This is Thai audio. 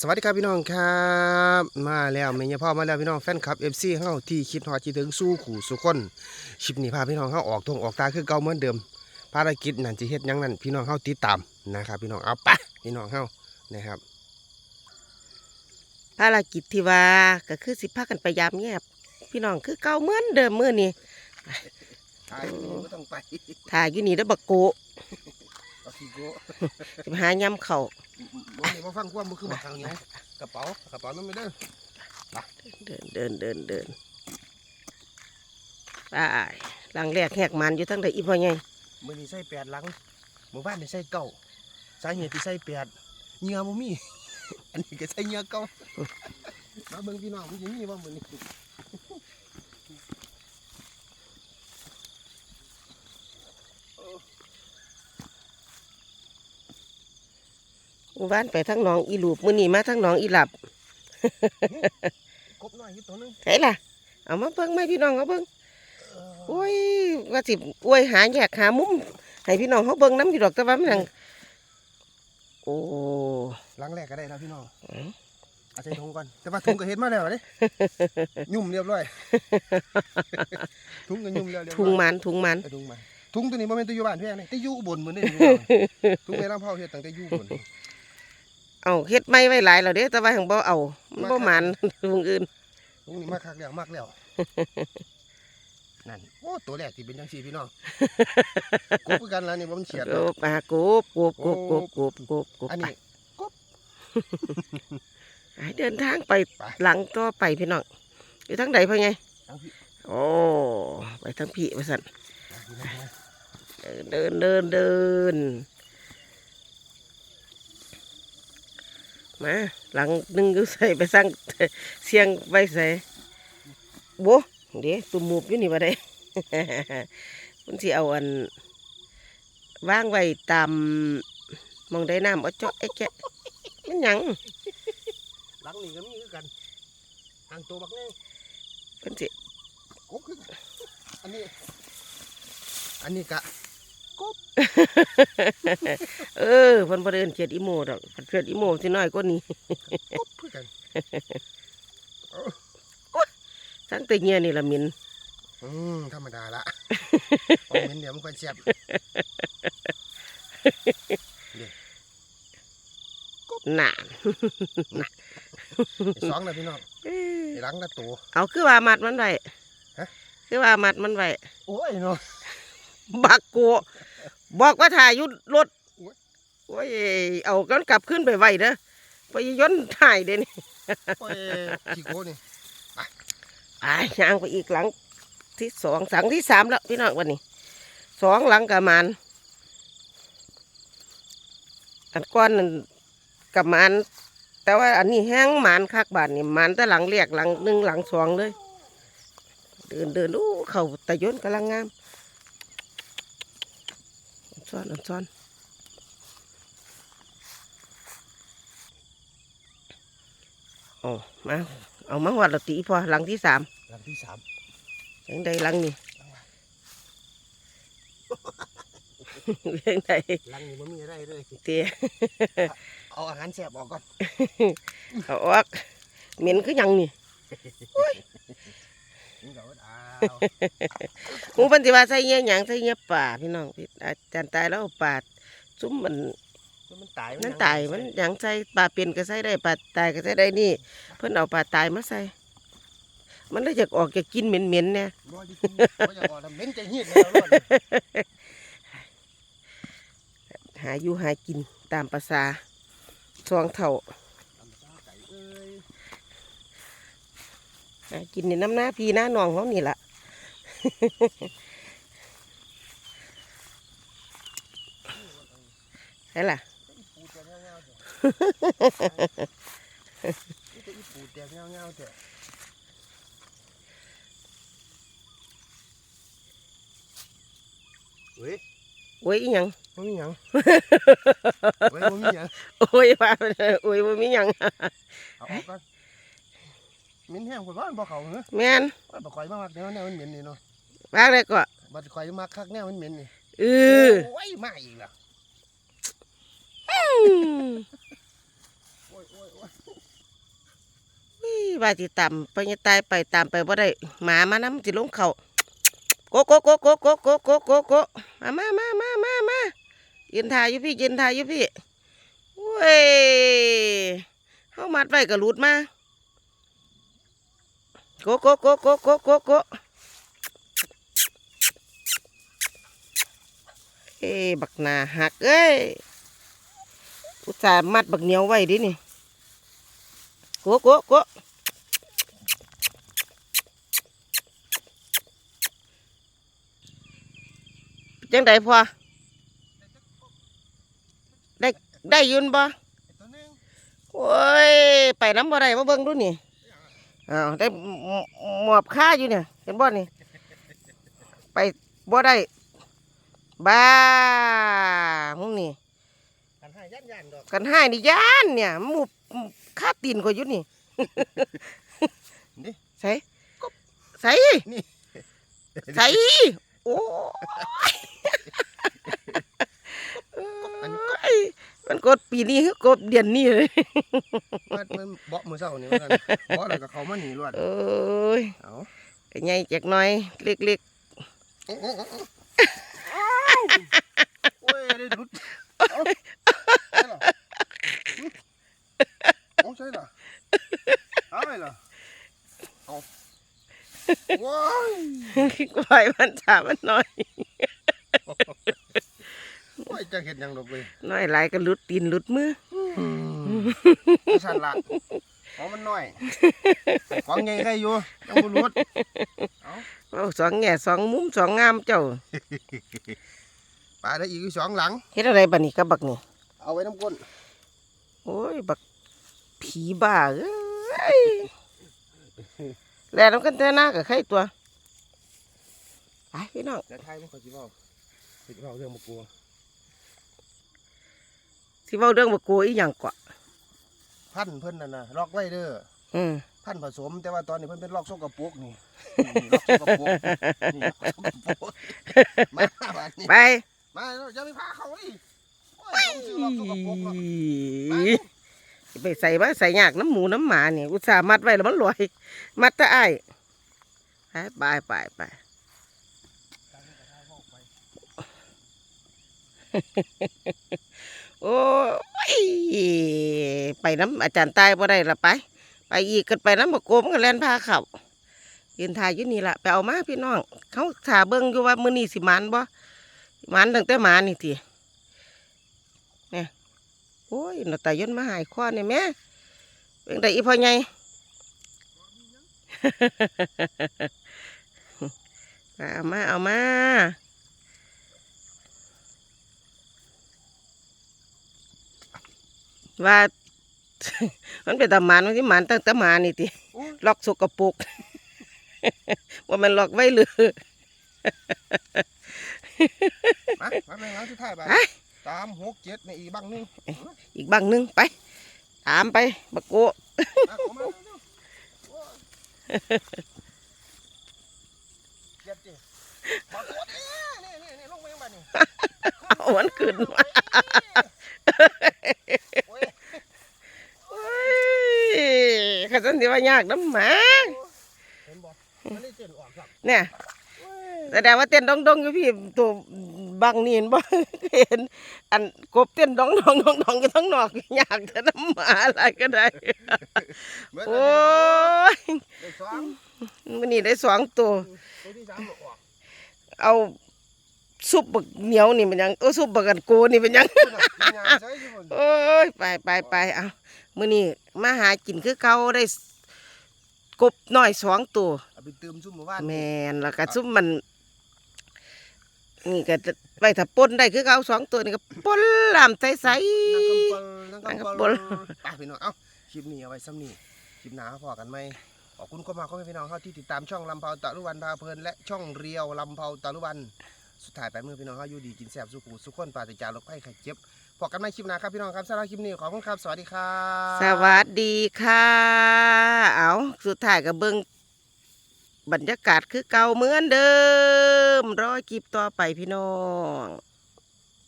สวัสดีครับพี่น้องครับมาแล้วแม่ยาพ่อมาแล้วพี่น้องแฟนคลับ FC เฮาที่คิดฮอดคิดถึงสู้ขู่สุคนคลิปนี้พาพี่น้องเฮาออกทงออกตาคือเก่าเหมือนเดิม ภารกิจนั่นสิเฮ็ดหยังนั่นพี่น้องเฮาติดตามนะครับ พี่น้องเอาไปพี่น้องเฮานะครับ ภารกิจที่ว่าก็คือสิพากันไปยามแยบพี่น้องคือเก่าเหมือนเดิมมื้อนี้ทายนี่บ่ต้องไปถ่ายอยู่นี่เด้อบักโกเอาขี้โกสิไปหายำเข้าว บ่นี่บ่ฟังความบ่คือบักทางเหนียวกระเป๋ากระเป๋านั่นไม่เด้อเดินเดินเดินเดินไปหลังแรกแหกมันอยู่ทั้งใดอีพ่อใหญ่มื้อนี้ใส่แปดหลังหมู่บ้านนี่ใส่เก้าสาเหตุที่ใส่แปดเหงื่อบ่มี อันนี้ก็ใส่เหงื่อเก่ามาเบิ่งพี่น้องมันสิมีบ่มื้อนี้ มู่บ้านไปทั้งหนองอีหลูบมื้อนี้มาทั้งหนองอีหลับกบน้อยอยู่ตัวหนึงใช่ล่ะ เอามาเบิ่งไหมพี่น้องเอาเบิ่งโอ้ยว่าสิอวยหาแยกหามุมให้พี่น้องเขาเบิ่งน้ำอยู่ดอกแต่ว่ามันยังโอ้หลังแรกก็ได้แล้วพี่น้องเอ้าเอาใส่ถุงก่อนแต่ว่าถุงก็เฮ็ดมาแล้วเด้ยุ่มเรียบร้อยถุงก็ยุ่มแล้วเรียบร้อยถุงมันถุงมันเอาถุงมาถุงตัวนี้บ่แม่นตัวอยู่บ้านเพียงนี่แต่อยู่อุบนเหมือนเด้ถุงแม่ลำเผาเฮ็ดตั้งแต่อยู่อุบน เอาเฮ็ดไม่ไว้หลายแล้วเด้แต่ว่าหังบ่เอามันบ่มันถุงอื่นถุงนี้มาคักแล้วมากแล้วนั่นโอ้ตัวแรกที่เป็นจังซี่พี่น้องกบคือกันแล้วนี่บ่มันเฉียดโกดอกบปลากบกบกบกบกบกบกบอันไปนี้ให้เดินทางไปไปหลังต่อไปพี่น้องอยู่ทางใดพ่อไงทั้งพี่โอ้ไปทางพี่ว่าซั่นพี่น้องนะเดินเดินเดิน มาหลังหนึงอยู่ใส่ไปสั่งเสียงไปใส่โบเดี๋ยวตุ่มหมูบอยู่นี่บ่ได้มันสิเอาอันวางไว้ตามหมองได้น้ำเอาเจาะไอ้แกะมันหยังหลังนี้ก็มีคือกันทางตัวบักแน่เพิ่นสิกบคือกันอันนี้ อันนี้กะ เออเพิ่นบ่ได้เอิ้นเขียดอีโมดอกเขียดอีโมสิน้อยกว่านี้กบคือกันทั้งแตัวเงียนี่ละมินอืมธรรมดาละพอเห็นเดี๋ยวมันค่อยเสียบหนาไอ้สองนะพี่น้องไอ้หลังละตัวเอาคือว่ามัดมันไว้ฮะคือว่ามัดมันไว้โอ้ยเนาะ บักโกบอกว่าถ่ายอยุดรถโอ้ยโอ้ยเอากันกลับขึ้นไปไว้เด้อไปย้อนถ่ายเด้นี่โอ้ยขี้โกนี่อ่ายย่างไปอีกหลังที่สองสังที่สามแล้วพี่น้องวันนี้สองหลังกับมันอันก้อนนั่นกับมันแต่ว่าอันนี้แห้งมันคักบาทนี่มันแต่หลังเรียกหลังหนึ่งหลังสองเลย เดินเดินอู้เขาตะยนกำลังงาม อันซ้อนอันซ้อนโอ้มาเอามาวัดละตีพอหลังที่สามหลังที่สามยังใดหลังนี่ยังใดหลังนี้มันมีอะไรเลยเตี้ยเอาอาหารแสบออกก่อนเอาออกเหม็นคือหยังนี่นี่ก็ว่าอ้าวห มูเพันธิว่าใส่เงี้ยหยังใส่เงี้ยป่าพี่น้องพี่อาจารย์ตายแล้วเอาป่าซุ้มมันมันตายนั่นตายมันหยังใส่ป่าเป็นก็ใส่ได้ป่าตายก็ใส่ได้นี่ เพิ่นเอาป่าตายมาใส่ มันเลยจะออกจะกินเหม็นๆเนี่ยบ่ได้กินบ่อยากออกแล้วเหม็นใจเหี้ยแล้วรอดหาอยู่หากินตามภาษาสองเท่าตำซาไก่เอ้ยหากินในน้ำหน้าพี่หน้าน้องเขานี่ละ ใช่ล่ะปูแตกเงาๆเถอะนี่ตัวอีปูแตกเงาๆเถอะเฮ้ ยโอ้ยอิหยังบ่มีหยังเฮ้ยบ่มีหยังโอ้ยว่าไปเลยโอ้ยบ่มีหยังเอาออกก่อนเหม็นแห้งคนว่ามันบ่เขาเหรอแม่นว่าบ่ข่อยมามักแนวแนวมันเหม็นนี่เนาะว่าเลยก็บัดข่อยมาคักแนวมันเหม็นนี่เออโอ้ยมาอีกแล้วอืมโอ้ยโอ้ยโอ้ยวิว่าสิตามไปยังตายไปตามไปบ่ได้หมามานํสิลงเขาโกโกโกโกโกโกโกโกโกมามามามามามายืนถ่ายอยู่พี่ยืนถ่ายอยู่พี่เว้ยเฮามัดไว้ก็หลุดมาโกโกโกโกโกโกโก เอ้บักนาหักเอ้ยอุตส่าห์มัดบักเหนียวไว้ดินี่โกโกโกจังไดพอได้ได้ยืนบ่โอ้ยไปน้ำบ่ได้มาเบิ่งดูนี่อ้าวได้หมหมอบค่าอยู่เนี่ยเห็นบ่นี่ไปบ่ได้ บ้ามึงนี่กันให้ยันยันดอกกันให้นี่ย่านเนี่ยหมูค่าตีนก็อยู่นี่นี่ใส่ใส่นี่ใส่โอ้อันนี้ยมันกดปีนี้คือกดเดือนนี้เลยมันมันเบาะมือเศร้านี่ว่าซั่นเบาะอะไรกับเขามาหนีรวดเอ้ยเอาใหญ่จากหน้อยเล็กโอ้ โอ้โอ้โอ้โอ้ยได้หลุดเอาใช่เหรอหึเอาใช่เหรอเอาไปเหรออาว้ายปล่อยมันถามมันน้อยโอ้ยจะเห็นยังดอกเว้ยน้อยหลายก็ลุดตีนลุดมือสั่นละ ของมันน้อย ของใหญ่ใครอยู่ยังบ่รู้เอาเอาสองแง่สองมุมสองงามเจ้าปลาได้อีกอยู่สองหลังเฮ็ดอะไรบัดนี้กับบักนี่เอาไว้น้ำก้นโอ้ยบักผีบ้าเอ้ยแล่น้ำกันแต่หน้ากับใครตัวไปพี่น้องแต่ไทยมันเขาสิเว้าสิเว้าเรื่องบ่กลัวสิเว้าเรื่องบักโกอีหยังก่อ พันธุ์เพิ่นนั่นน่ะล็อกไว้เด้ออืม พันธุ์ผสม แต่ว่าตอนนี้เพิ่นเป็นล็อกโซกระปุกนี่นี่ล็อกโซกระปุกนี่ล็อกโซกระปุกมาบาดนี้ไปมาแล้วอย่าไปพาเขาดิโอ้ยผมซื้อล็อกโซกระปุกแล้วไปสิไปใส่บ้าใส่ยากน้ำหมูน้ำหมาเนี่ยอุตส่าห์มัดไว้แล้วมันลอย มัดแตะไอ้ายไปไปไปโอ้ย ไปน้ำอาจารย์ตายบ่ได้ละไป ไปอีกกันไปน้ำบกโกมกันแล่นพาเขายืนทายอยู่นี่ละไปเอามาพี่น้อง เขาถาเบิ่งอยู่ว่ามือนี้สิมันบ่มันตั้งแต่มานี่ทีเนี่ยโอ้ยหน้าตายนมาหายข้อนี่แม่เป็นไดอีพ่อใหญ่ เอามาเอามา ว่า มัน เป็นตาหมานมันที่หมานตั้งแต่หมานี่ติโอ้ยล็อกสกปรกว่ามันล็อกไว้เลยมามาไปหลังสุดท้ายไปไปตามหกเจ็ดในอีกบังหนึงอีกบังหนึงไป ตามไปบักโกมาเข้ามาเร็วๆโอ้ยเจ็ดดิบอกตัวนี่นี่นี่ลงไปยังไงนี่เอามันขึ้นมา โอ้ย โอ้ยขัน สิว่ายากน้ำหมาเห็นบ่มันได้เต้นออกครับเนี่ยแสดงว่าเต้นดองดองอยู่พี่ตัวบังนี่เห็นบ่เห็น อันกบเต้นดองดองดองดองกันทั้งนอกยากแต่น้ำหมาอะไรก็ได้โอ้ยเดี๋ยวได้สองมันนี่ได้สองตัวตัวเอาซุปบักเหนียวนี่เป็นยังเออซุปบักกันโกนี่เป็นยังโอ้ยไปไปไปเอามื้อนี้มาหากินคือเก่าได้ กบน้อยสองตัวเอาไปเติมซุ่มหมู่บ้านแมนแล้วก็ซุปมัน นี่ก็จะไปถ้าป่นได้คือเก่าสองตัวนี่ก็ป่นลามใสนั่งกำปลนั่งกำปนั่งกำปลลไปพี่น้องเอ้าคลิปนี้เอาไว้ซ้ำนี่คลิปหน้าพอกันไหมขอบคุณก็มาขอบคุณพี่น้องเขาที่ติดตามช่องลำเผาตะลุวันพาเพลินและช่องเรียวลำเผาตะลุวันสุดท้ายไปมือพี่น้องเขาอยู่ดีกินแซ่บสุขุสุขคนปราศจากโรคภัยไข้เจ็บ พบกันใหมคลิปหน้าครับพี่น้องครับสำหรับคลิปนี้ขอบคุณครับ สวัสดีครับสวัสดีค่ะ เอาสุดท้ายกับเบิ้งบรรยากาศคือเก่าเหมือนเดิมรอคลิปต่อไปพี่น้อง